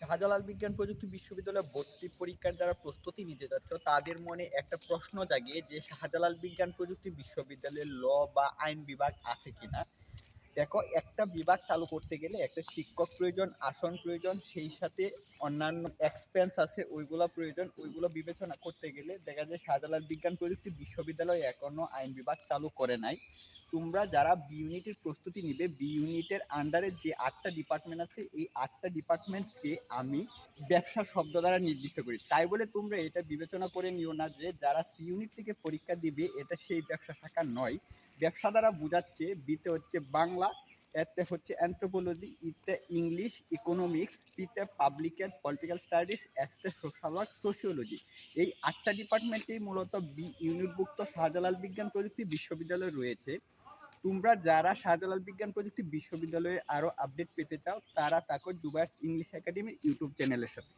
শাহজালাল বিজ্ঞান প্রযুক্তি বিশ্ববিদ্যালয়ে ভর্তি পরীক্ষার যারা প্রস্তুতি নিতে যাচ্ছ, তাদের মনে একটা প্রশ্ন জাগে যে শাহজালাল বিজ্ঞান প্রযুক্তি বিশ্ববিদ্যালয়ে ল বা আইন বিভাগ আছে কিনা? দেখো, একটা বিভাগ চালু করতে গেলে একটা শিক্ষক প্রয়োজন, আসন প্রয়োজন, সেই সাথে অন্যান্য এক্সপেন্স আছে, ওইগুলো প্রয়োজন, ওইগুলো বিবেচনা করতে গেলে দেখা যায় শাহজালাল বিজ্ঞান প্রযুক্তি বিশ্ববিদ্যালয় এখনও আইন বিভাগ চালু করে নাই। তোমরা যারা বি ইউনিটের প্রস্তুতি নিবে বি ইউনিটের আন্ডারে যে আটটা ডিপার্টমেন্ট আছে, এই আটটা ডিপার্টমেন্টকে আমি ব্যবসা শব্দ দ্বারা নির্দিষ্ট করি। তাই বলে তোমরা এটা বিবেচনা করে নিও না যে যারা সি ইউনিট থেকে পরীক্ষা দিবে, এটা সেই ব্যবসা শাখা নয়। ব্যবসা দ্বারা বোঝাচ্ছে বিতে হচ্ছে বাংলা এতে হচ্ছে অ্যান্থ্রোপোলজি ইতে ইংলিশ ইকোনমিক্স পিতে পাবলিক অ্যান্ড পলিটিক্যাল স্টাডিজ এসতে সোশ্যাল ওয়ার্ক সোশিওলজি এই আটটা ডিপার্টমেন্টেই মূলত বি ইউনিটভুক্ত শাহজালাল বিজ্ঞান প্রযুক্তি বিশ্ববিদ্যালয় রয়েছে। তোমরা যারা শাহজালাল বিজ্ঞান প্রযুক্তি বিশ্ববিদ্যালয়ে আরও আপডেট পেতে চাও, তারা তাকে জুবায়ার্স ইংলিশ একাডেমির ইউটিউব চ্যানেলের সাথে।